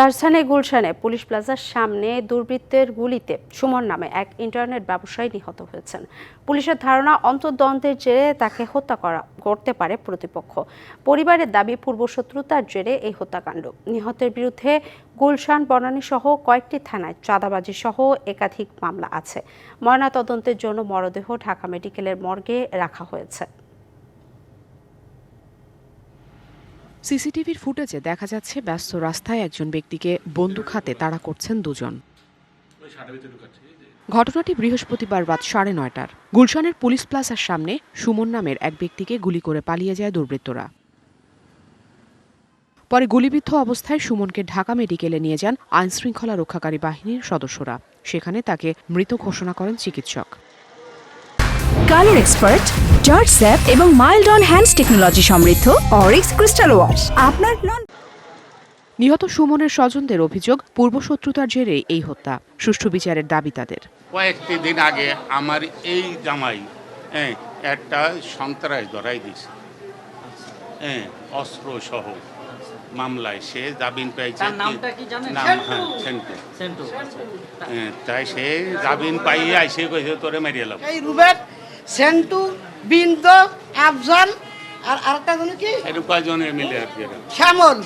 রাজধানীর গুলশানে পুলিশ প্লাজার সামনে দুর্বৃত্তের গুলিতে সুমন নামে এক ইন্টারনেট ব্যবসায়ী নিহত হয়েছেন। পুলিশের ধারণা, অন্তর্দ্বন্দ্বের জেরে তাকে হত্যা করা করতে পারে প্রতিপক্ষ। পরিবারের দাবি, পূর্বশত্রুতার জেরে এই হত্যাকাণ্ড। নিহতের বিরুদ্ধে গুলশান বনানী সহ কয়েকটি থানায় চাঁদাবাজি সহ একাধিক মামলা আছে। ময়নাতদন্তের জন্য মরদেহ ঢাকা মেডিকেলের মর্গে রাখা হয়েছে। সিসিটিভির ফুটেজে দেখা যাচ্ছে ব্যস্ত রাস্তায় একজন ব্যক্তিকে বন্দুক হাতে তাড়া করছেন দুজন। ঘটনাটি বৃহস্পতিবার রাত সাড়ে নয়টার। গুলশানের পুলিশ প্লাজার সামনে সুমন নামের এক ব্যক্তিকে গুলি করে পালিয়ে যায় দুর্বৃত্তরা। পরে গুলিবিদ্ধ অবস্থায় সুমনকে ঢাকা মেডিকেলে নিয়ে যান আইনশৃঙ্খলা রক্ষাকারী বাহিনীর সদস্যরা। সেখানে তাকে মৃত ঘোষণা করেন চিকিৎসক। কালার এক্সপার্ট জর্জ স্যাপ এবং মাইল্ড অন হ্যান্ডস টেকনোলজি সমৃদ্ধ অরিক্স ক্রিস্টাল ওয়াশ। আপনার নন নিহত সুমনের স্বজনদের অভিযোগ পূর্বশত্রুতার জেরে এই হত্যা। সুষ্ঠু বিচারের দাবি তাদের। কয়েকটি দিন আগে আমার এই জামাই হ্যাঁ একটা সন্ত্রাস ধরাই দিছে হ্যাঁ অস্ত্র সহ মামলায় সে জামিন পেয়েছে জানেন? নাম হ্যাঁ সেন্টু সেন্টু হ্যাঁ, তাই সে জামিন পাইয়ে আইসে কইছে তোরে মারিয়ে লাভ। এই রুবেট সেন্টু বিন্দ আফজাল আর আরেকটা জন্য কি? মিলে। শ্যামল।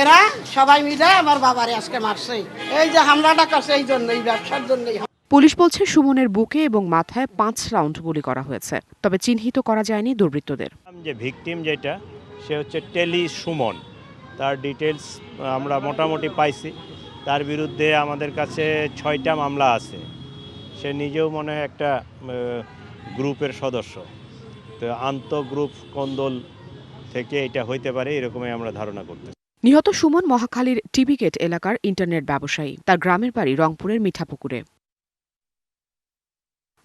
এরা সবাই মিলে আমার বাবারে আজকে মারছে। এই যে হামলাটা করছে এই জন্য এই ব্যবসার জন্যই। পুলিশ বলছে সুমনের বুকে এবং মাথায় পাঁচ রাউন্ড গুলি করা হয়েছে তবে চিহ্নিত করা যায়নি দুর্বৃত্তদের। যে ভিকটিম যেটা সে হচ্ছে টেলি সুমন। তার ডিটেলস আমরা মোটামুটি পাইছি। তার বিরুদ্ধে আমাদের কাছে ছয়টা মামলা আছে। সে নিজেও মনে হয় একটা গ্রুপের সদস্য। তো আন্ত গ্রুপ কন্দল থেকে এটা হইতে পারে, এরকমই আমরা ধারণা করতে নিহত সুমন মহাখালীর টিবিগেট এলাকার ইন্টারনেট ব্যবসায়ী। তার গ্রামের বাড়ি রংপুরের মিঠাপুকুরে।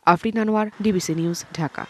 Afrin Anwar, DBC news, Dhaka.